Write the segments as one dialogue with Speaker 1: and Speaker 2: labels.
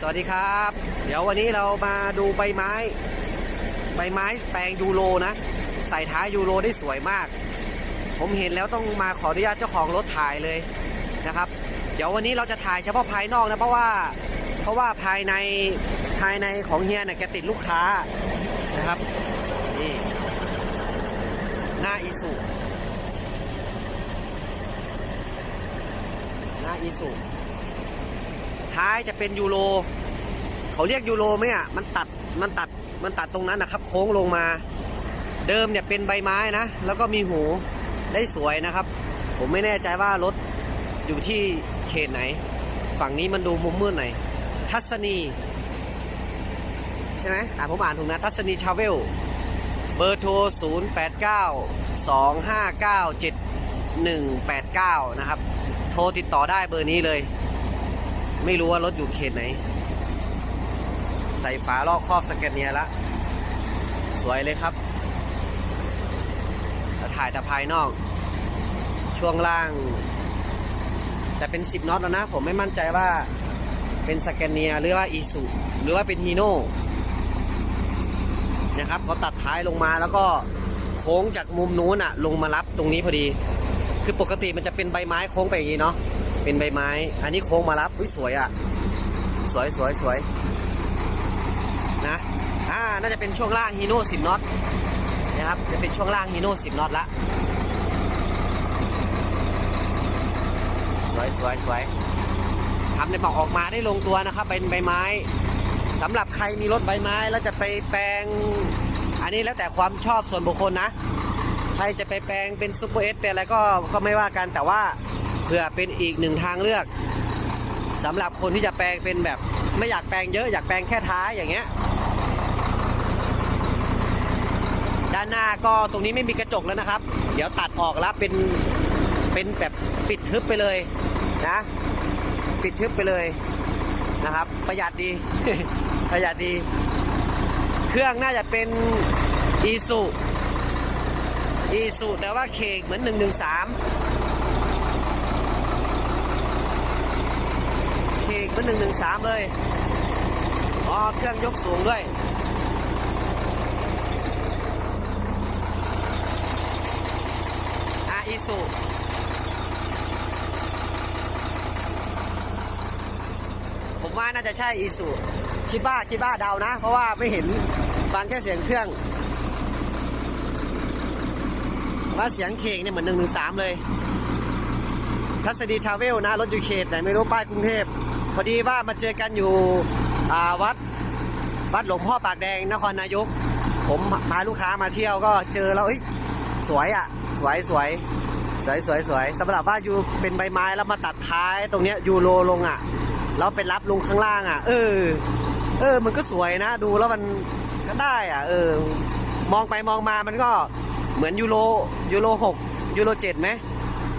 Speaker 1: สวัสดีครับ เดี๋ยววันนี้เรามาดูใบไม้ ใบไม้แปลงยูโรนะ ใส่ท้ายยูโรได้สวยมาก ผมเห็นแล้วต้องมาขออนุญาตเจ้าของรถถ่ายเลยนะครับ เดี๋ยววันนี้เราจะถ่ายเฉพาะภายนอกนะเพราะว่า เพราะว่าภายในภายในของเฮียเนี่ยแกติดลูกค้านะครับนี่หน้าอีสุหน้าอีสุ ท้ายจะเป็นยูโรเขาเรียกยูโรไหมอะมันตัดมันตัดมันตัดตรงนั้นนะครับ โค้งลงมา เดิมเนี่ยเป็นใบไม้นะ แล้วก็มีหูได้สวยนะครับ ผมไม่แน่ใจว่ารถอยู่ที่เขตไหน ฝั่งนี้มันดูมุมมืดหน่อยทัศนี ใช่ไหมอ่านผมอ่านถูกนะ ทัศนีทราเวลเบอร์โทร 0 8 9 2 5 9 7 1 8 9 นะครับ โทรติดต่อได้เบอร์นี้เลย ไม่รู้ว่ารถอยู่เขตไหน ใส่ฝาลอกครอบสแกนเนียละ สวยเลยครับถ่ายแต่ภายนอก ช่วงล่าง แต่เป็น 10น็อตแล้วนะ ผมไม่มั่นใจว่าเป็นสแกนเนียหรือว่าอีสุหรือว่าเป็นฮีโน่นะครับเขาตัดท้ายลงมาแล้วก็โค้งจากมุมนู้นอะลงมารับตรงนี้พอดี คือปกติมันจะเป็นใบไม้โค้งไปอย่างนี้เนาะ เป็นใบไม้ อันนี้โค้งมารับอุ้ยสวยอะสวยสวยสวยนะ อ่า น่าจะเป็นช่วงล่างฮีโน่10น็อตนะครับ จะเป็นช่วงล่างฮีโน่10น็อตละ สวยสวยสวยทำในบอกออกมาได้ลงตัวนะครับ เป็นใบไม้สำหรับใครมีรถใบไม้แล้วจะไปแปลง อันนี้แล้วแต่ความชอบส่วนบุคคลนะ ใครจะไปแปลงเป็นซูเปอร์เอสเป็นอะไรก็ก็ไม่ว่ากันแต่ว่า เพื่อเป็นอีกหนึ่งทางเลือกสำหรับคนที่จะแปลงเป็นแบบ ไม่อยากแปลงเยอะอยากแปลงแค่ท้ายอย่างเงี้ย ด้านหน้าก็ตรงนี้ไม่มีกระจกแล้วนะครับ เดี๋ยวตัดออกแล้วเป็นเป็นแบบปิดทึบไปเลยนะ ปิดทึบไปเลยนะครับ ประหยัดดี ประหยัดดี เครื่องน่าจะเป็นอีสุอีสุแต่ว่าเคกเหมือน113เคก เหมือน113เลย อ๋อ เครื่องยกสูงด้วย อาอีสุผมว่าน่าจะใช่อีสุคิดว่าคิดว่าเดานะ เพราะว่าไม่เห็นฟังแค่เสียงเครื่อง ว่าเสียงเคงเนี่ยเหมือนหนึ่งหนึ่งสามเลยทัศดีทราเวลนะ รถยูเคทแต่ไม่รู้ป้ายกรุงเทพ อดีว่ามาเจอกันอยู่วัดวัดหลวงพ่อปากแดงนครนายก ผมพาลูกค้ามาเที่ยวก็เจอแล้วเอ้ยสวยอะ สวยสวยสวยสวยสวยสำหรับว่าอยู่เป็นใบไม้แล้วมาตัดท้ายตรงเนี้ยยูโรลงอะแล้วไปรับลงข้างล่างอะ เออ เออ มันก็สวยนะดูแล้วมันก็ได้อะ เออ มองไปมองมามันก็เหมือนยูโรยูโรหกยูโรเจ็ดไหม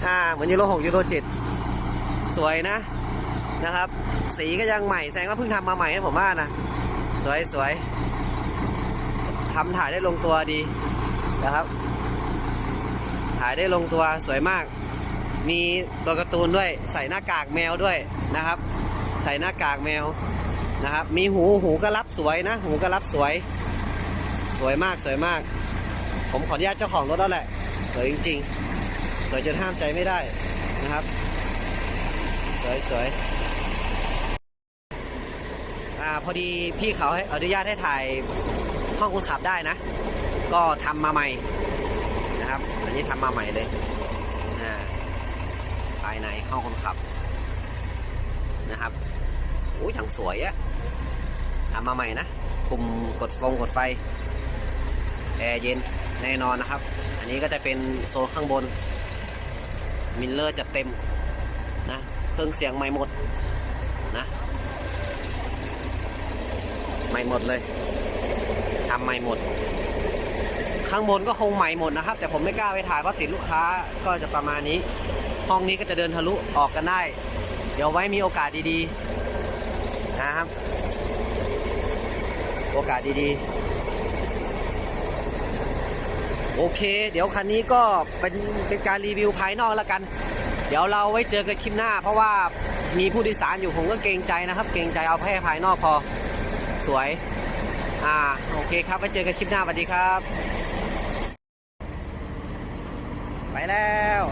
Speaker 1: อ่า เหมือนยูโรหกยูโรเจ็ดสวยนะ นะครับ สีก็ยังใหม่แสดงว่าเพิ่งทำมาใหม่นะผมว่านะ สวยสวยทำถ่ายได้ลงตัวดีนะครับ ถ่ายได้ลงตัวสวยมาก มีตัวการ์ตูนด้วย ใส่หน้ากากแมวด้วยนะครับ ใส่หน้ากากแมวนะครับ มีหูหูก็รับสวยนะ หูก็รับสวย สวยมากสวยมาก ผมขออนุญาตเจ้าของรถแล้วแหละสวยจริงๆสวยจนห้ามใจไม่ได้นะครับ สวยสวย พอดีพี่เขาให้อนุญาตให้ถ่ายห้องคนขับได้นะ ก็ทำมาใหม่นะครับ อันนี้ทำมาใหม่เลยอ่าภายในห้องคนขับนะครับอุ้ยถังสวยอะทำมาใหม่นะปุ่มกดฟงกดไฟแอร์เย็นแน่นอนนะครับ อันนี้ก็จะเป็นโซนข้างบนมิลเลอร์จะเต็มนะเครื่องเสียงใหม่หมดนะ ใหม่หมดเลยทำใหม่หมด ข้างบนก็คงใหม่หมดนะครับ แต่ผมไม่กล้าไปถ่ายเพราะติดลูกค้าก็จะประมาณนี้ ห้องนี้ก็จะเดินทะลุออกกันได้ เดี๋ยวไว้มีโอกาสดีๆนะครับ โอกาสดีๆ โอเค เดี๋ยวคันนี้ก็เป็นเป็นการรีวิวภายนอกแล้วกัน เดี๋ยวเราไว้เจอกันคลิปหน้า เพราะว่ามีผู้โดยสารอยู่ผมก็เกรงใจนะครับ เกรงใจเอาแค่ภายนอกพอ สวยอ่า โอเคครับ ไว้เจอกันคลิปหน้าสวัสดีครับ ไปแล้ว